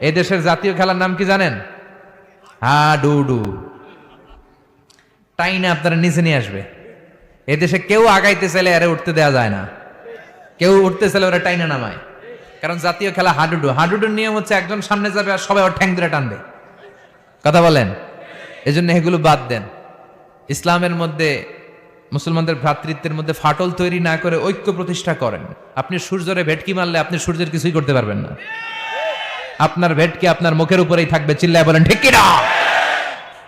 এই দেশের জাতীয় খেলার নাম কি জানেন? হা, ডু টাইনে আপনারা নিচে নিয়ে আসবে। এদেশে কেউ আগাইতে চাইলে আরে উঠতে দেওয়া যায় না। কেউ উঠতে চাইলে ওরা টাইনে নামায়। কারণ জাতীয় খেলা হাডুডু হাডুডুর নিয়ম হচ্ছে একজন সামনে যাবে আর সবাই ওর ঠ্যাং ধরে টানবে। কথা বলেন? এজন্য এগুলো বাদ দেন। ইসলামের মধ্যে, মুসলমানদের ভ্রাতৃত্বের মধ্যে ফাটল তৈরি না করে ঐক্য প্রতিষ্ঠা করেন। আপনি সূর্যরে ভেটকি মারলে আপনি সূর্যের কিছুই করতে পারবেন না। আপনার ভেটকে আপনার মুখের উপরেই থাকবে, চিল্লায় বলেন, ঠিক কিনা?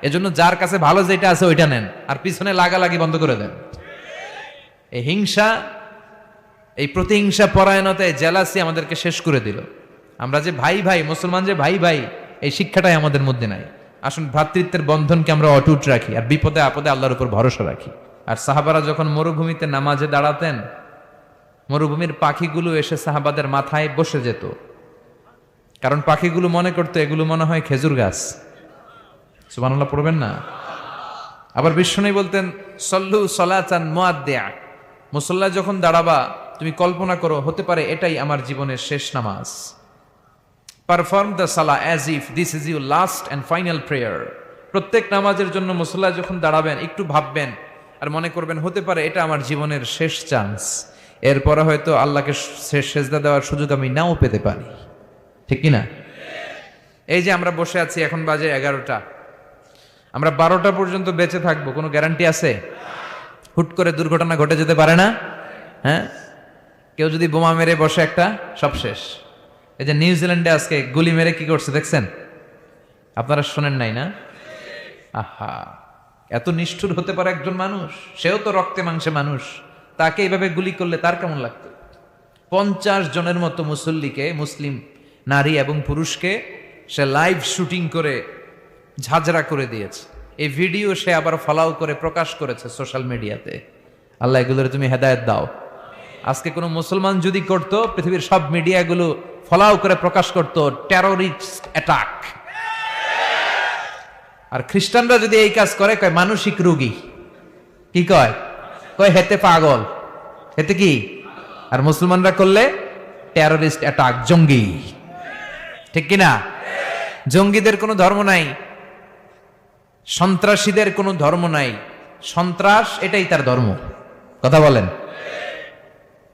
এজন্য যার কাছে ভালো যেটা আছে ওইটা নেন, আর পিছনে লাগালাগি বন্ধ করে দেন। এই হিংসা, এই প্রতিহিংসা পরায়ণতায় জেলাসি আমাদেরকে শেষ করে দিল। আমরা যে ভাই ভাই, মুসলমান যে ভাই ভাই, এই শিক্ষাটাই আমাদের মধ্যে নাই। আসুন, ভ্রাতৃত্বের বন্ধনকে আমরা অটুট রাখি, আর বিপদে আপদে আল্লাহর উপর ভরসা রাখি। আর সাহাবারা যখন মরুভূমিতে নামাজে দাঁড়াতেন, মরুভূমির পাখিগুলো এসে সাহাবাদের মাথায় বসে যেত। কারণ পাখিগুলো মনে করতে এগুলো মনে হয় খেজুর গাছ। সুবহানাল্লাহ, পড়বেন না? আবার বিষ্ণু বলতেন, সল্লু সলাচান মোয়াদ্দেয়া মুসল্লা যখন দাঁড়াবা, তুমি কল্পনা করো, হতে পারে এটাই আমার জীবনের শেষ নামাজ। Perform the salah as if this is you last and final prayer প্রত্যেক নামাজের জন্য মুসল্লা যখন দাঁড়াবেন, একটু ভাববেন আর মনে করবেন, হতে পারে এটা আমার জীবনের শেষ চান্স এরপরে হয়তো আল্লাহকে শেষ সেজদা দেওয়ার সুযোগ আমি নাও পেতে পারি। ঠিক কি না এই যে আমরা বসে আছি, এখন বাজে এগারোটা। আমরা বারোটা পর্যন্ত বেঁচে থাকব, কোনো গ্যারান্টি আছে? হুট করে দুর্ঘটনা ঘটে যেতে পারে না? হ্যাঁ? কেউ যদি বোমা মেরে বসে একটা, সব শেষ। এই যে নিউজিল্যান্ডে আজকে গুলি মেরে কি করছে, দেখছেন? আপনারা শোনেন নাই না? আহা! এত নিষ্ঠুর হতে পারে একজন মানুষ? সেও তো রক্তে মাংসে মানুষ। তাকে এইভাবে গুলি করলে তার কেমন লাগতো? পঞ্চাশ জনের মতো মুসল্লিকে, মুসলিম নারী এবং পুরুষকে সে লাইভ শুটিং করে ঝাঁঝরা করে দিয়েছে। এই ভিডিও সে আবার ফলাও করে প্রকাশ করেছে সোশ্যাল মিডিয়াতে আল্লাহ এগুলোর তুমি হেদায়ত দাও। আজকে কোনো মুসলমান যদি করতো, পৃথিবীর সব মিডিয়াগুলো ফলাও করে প্রকাশ করত টেরোরিস্ট অ্যাটাক আর খ্রিস্টানরা যদি এই কাজ করে, কয় মানসিক রোগী। কি কয়? কয় হেতে পাগল। হেতে কি? আর মুসলমানরা করলে টেরোরিস্ট অ্যাটাক জঙ্গি। ঠিক কিনা? জঙ্গিদের কোনো ধর্ম নাই, সন্ত্রাসীদের কোনো ধর্ম নাই, সন্ত্রাস এটাই তার ধর্ম। কথা বলেন।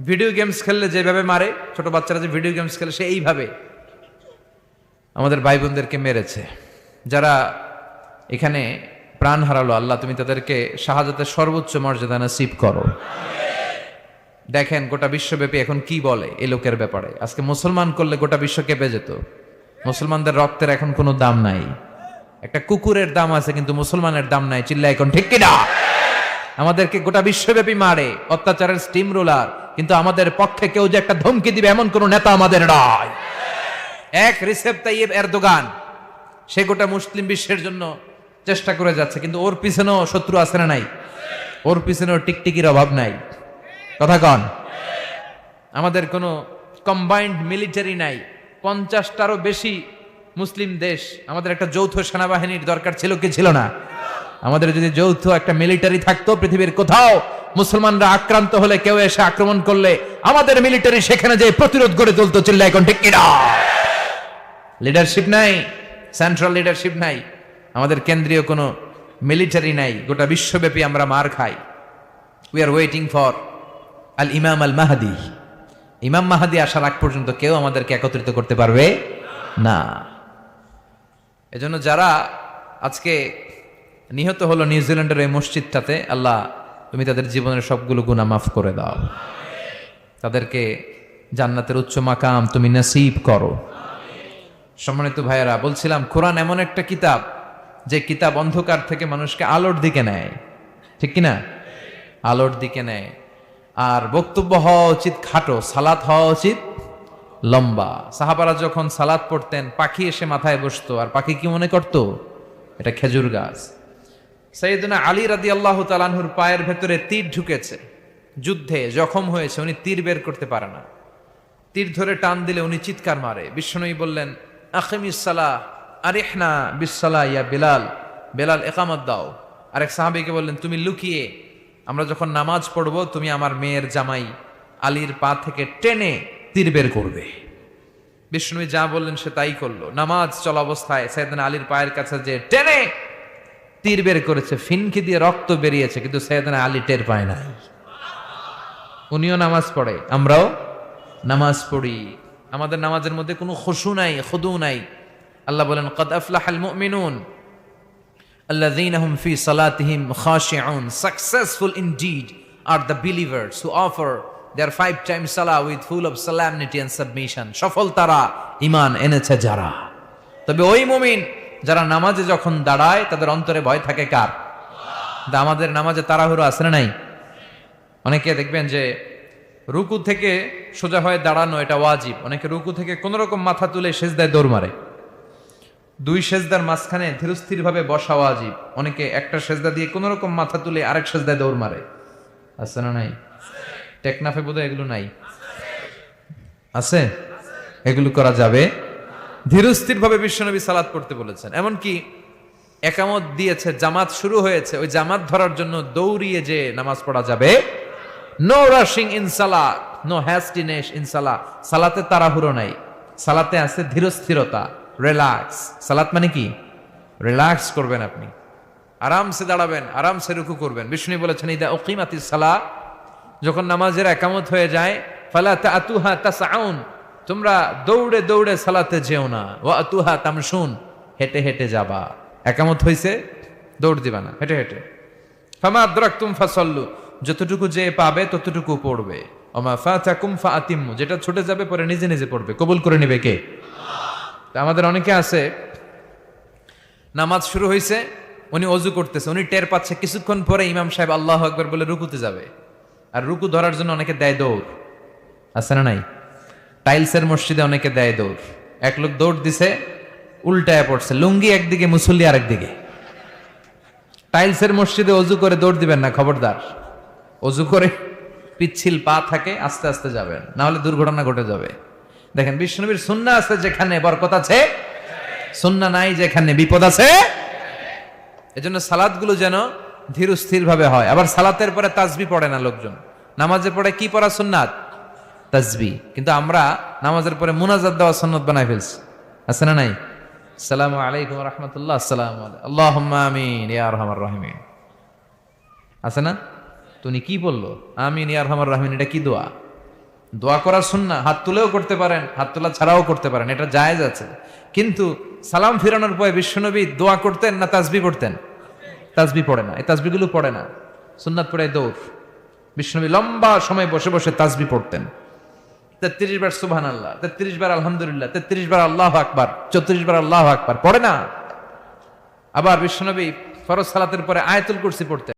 ভিডিও গেমস খেললে যেভাবে মারে, ছোট বাচ্চারা যে ভিডিও গেমস খেলে, সে এইভাবে আমাদের ভাই বোনদেরকে মেরেছে। যারা এখানে প্রাণ হারালো, আল্লাহ তুমি তাদেরকে শাহাদাতের সর্বোচ্চ মর্যাদা নসিব করো। দেখেন, গোটা বিশ্বব্যাপী এখন কি বলে এ লোকের ব্যাপারে? আজকে মুসলমান করলে গোটা বিশ্ব কেঁপে যেত। মুসলমানদের রক্তের এখন কোনো দাম নাই। একটা কুকুরের দাম আছে, কিন্তু মুসলমানের দাম নাই। চিল্লা এখন, ঠিক কিনা আমাদেরকে গোটা বিশ্বব্যাপী মারে, অত্যাচারের স্টিম রোলার কিন্তু আমাদের পক্ষে কেউ যে একটা ধমকি দিবে এমন কোন নেতা আমাদের নয়। এক রিসেপ তাইয়েব এরদোগান, সে গোটা মুসলিম বিশ্বের জন্য চেষ্টা করে যাচ্ছে, কিন্তু ওর পিছনেও শত্রু আছে না নাই? ওর পিছনেও টিকটিকির অভাব নাই। কথা কন। আমাদের কোনো কম্বাইন্ড মিলিটারি নাই। পঞ্চাশটারও বেশি মুসলিম দেশ। আমাদের একটা যৌথ সেনাবাহিনীর দরকার ছিল কি ছিল না? আমাদের যদি যৌথ একটা মিলিটারি থাকতো পৃথিবীর কোথাও, মুসলমানরা আক্রান্ত হলে কেউ এসে আক্রমণ করলে আমাদের মিলিটারি সেখানে যে প্রতিরোধ গড়ে তুলতো চিল্লা এখন ঠিক কিনা? লিডারশিপ নাই সেন্ট্রাল লিডারশিপ নাই, আমাদের কেন্দ্রীয় কোনো মিলিটারি নাই, গোটা বিশ্বব্যাপী আমরা মার খাই। We are waiting for al Imam al Mahdi ইমাম মাহাদি আসার আগ পর্যন্ত কেউ আমাদেরকে একত্রিত করতে পারবে না। এজন্য যারা আজকে নিহত হলো নিউজিল্যান্ডের এই মসজিদটাতে, আল্লাহ তুমি তাদের জীবনের সবগুলো গুণা মাফ করে দাও। তাদেরকে জান্নাতের উচ্চ মাকাম তুমি নসিব করো। সম্মানিত ভাইয়েরা, বলছিলাম, কোরআন এমন একটা কিতাব যে কিতাব অন্ধকার থেকে মানুষকে আলোর দিকে নেয়। ঠিক কিনা? আলোর দিকে নেয়। আর বক্তব্য হওয়া উচিত খাটো, সালাত হওয়া উচিত লম্বা। সাহাবারা যখন সালাত পড়তেন, পাখি এসে মাথায় বসতো, আর পাখি কি মনে করতো? এটা খেজুর গাছ। সাইদুনা আলী রাদি আল্লাহ তালানহুর পায়ের ভেতরে তীর ঢুকেছে। যুদ্ধে জখম হয়েছে, উনি তীর বের করতে পারে না। তীর ধরে টান দিলে উনি চিৎকার মারে। বিষ্ণুই বললেন আখিমিসালা আরেহনা বিসালা ইয়া বেলাল। বেলাল একামত দাও। আরেক সাহাবিকে বললেন, তুমি লুকিয়ে আমরা যখন নামাজ পড়ব, তুমি আমার মেয়ের জামাই আলীর পা থেকে টেনে তীর বের করবে। বিষ্ণুবী যা বললেন সে তাই করল। নামাজ চলা অবস্থায় সৈয়দনা আলীর পায়ের কাছে যে টেনে তীর বের করেছে, ফিনকি দিয়ে রক্ত বেরিয়েছে, কিন্তু সৈয়দনা আলী টের পায় নাই। উনিও নামাজ পড়ে, আমরাও নামাজ পড়ি। আমাদের নামাজের মধ্যে কোনো খুশু নাই, খুদু নাই। আল্লাহ বলেন, কদ আফলাহাল মুমিনুন আল্লাহম ফি সালাতিহিম খাশিউন successful indeed are the believers who offer their five time salah with full of solemnity and submission সফল তারা ইমান এনেছে যারা। তবে ওই মুমিন যারা নামাজে যখন দাঁড়ায়, তাদের অন্তরে ভয় থাকে কার? আমাদের নামাজে তাড়াহুড়ো আছে না নাই? অনেকে দেখবেন যে রুকু থেকে সোজা হয়ে দাঁড়ানো এটা ওয়াজিব। অনেকে রুকু থেকে কোনোরকম মাথা তুলে সেজদায় দৌড় মারে। দুই সেজদার মাঝখানে ধীরস্থির ভাবে বসা ওয়াজিব। অনেকে একটা সেজদা দিয়ে কোন রকম মাথা তুলে আরেক সেজদায় দৌড় মারে। আছে না নাই? টেকনাফে বোধহয় এগুলো নাই। আছে? এগুলো করা যাবে। ধীরস্থির ভাবে বিশ্বনবী সালাদ পড়তে বলেছেন। এমনকি একামত দিয়েছে, জামাত শুরু হয়েছে, ওই জামাত ধরার জন্য দৌড়িয়ে যে নামাজ পড়া যাবে no rushing in salat no hastiness in salah সালাতে তাড়াহুড়ো নাই। সালাতে আছে ধীরস্থিরতা। রিল্যাক্স সালাত মানে কি? রিল্যাক্স করবেন আপনি। আরামসে দাঁড়াবেন, আরামসে রুকু করবেন। বিষ্ণু বলেছেন, ইদা ওকিমাতি সালা যখন নামাজের একামত হয়ে যায়, ফালা তা আতুহা তা সাউন তোমরা দৌড়ে দৌড়ে সালাতে যেও না। ও আতুহা তামশুন হেঁটে হেঁটে যাবা। একামত হইছে, দৌড় দিবা না, হেঁটে হেঁটে। ফামা আদ্রাকতুম ফাসল্লু যতটুকু যে পাবে ততটুকু পড়বে। ওমা ফাতাকুম ফাআতিম্মু যেটা ছুটে যাবে পরে নিজে নিজে পড়বে। কবুল করে নিবে কে? তা আমাদের অনেকে আছে, নামাজ শুরু হয়েছে উনি অজু করতেছে, উনি টের পাচ্ছে, কিছুক্ষণ পরে ইমাম সাহেব আল্লাহ আকবর বলে রুকুতে যাবে। আর রুকু ধরার জন্য অনেকে দেয় দৌড়। আছে না নাই? টাইলসের মসজিদে অনেকে দেয় দৌড়। এক লোক দৌড় দিছে, উল্টায় পড়ছে, লুঙ্গি একদিকে, মুসল্লি আরেকদিকে। টাইলসের মসজিদে অজু করে দৌড় দিবেন না, খবরদার। অজু করে পিচ্ছিল পা থাকে, আস্তে আস্তে যাবেন। না হলে দুর্ঘটনা ঘটে যাবে। দেখেন বিষ্ণুবীর সুন্না আছে যেখানে বরকত আছে সুন্না নাই যেখানে বিপদ আছে। এজন্য সালাদগুলো যেন ধীর স্থির ভাবে হয়। আবার সালাতের পরে তাজবি পড়ে না লোকজন। নামাজে পড়ে কি পড়া সুন্নাত? তাজবি। কিন্তু আমরা নামাজের পরে মুনাজাত দেওয়া সুন্নত বানাই ফেলছি। আছে না নাই? সালাম আলাইকুম রহমতুল্লাহ, আসসালামু আল্লাহ আমিন, ইয়া রহমান রহিমিন। আছে না? তুমি কি বলল? আমিন, ইয়া রহমান রহিমিন, এটা কি দোয়া? দোয়া করার সুন্না হাত তুলেও করতে পারেন, হাত তোলা ছাড়াও করতে পারেন, এটা জায়েজ আছে। কিন্তু সালাম ফিরানোর পরে বিশ্বনবী দোয়া করতেন না তাজবি পড়তেন? তাজবি পড়ে না, এই তাজবিগুলো পড়ে না। সুন্নাত পড়ে দৌড়। বিশ্বনবী লম্বা সময় বসে বসে তাজবি পড়তেন। তেত্রিশ বার সুবহান আল্লাহ তেত্রিশ বার আলহামদুলিল্লাহ, তেত্রিশ বার আল্লাহ আকবার, চৌত্রিশ বার আল্লাহ আকবার, পড়ে না। আবার বিশ্বনবী ফরজ সালাতের পরে আয়তুল কুরসি পড়তেন।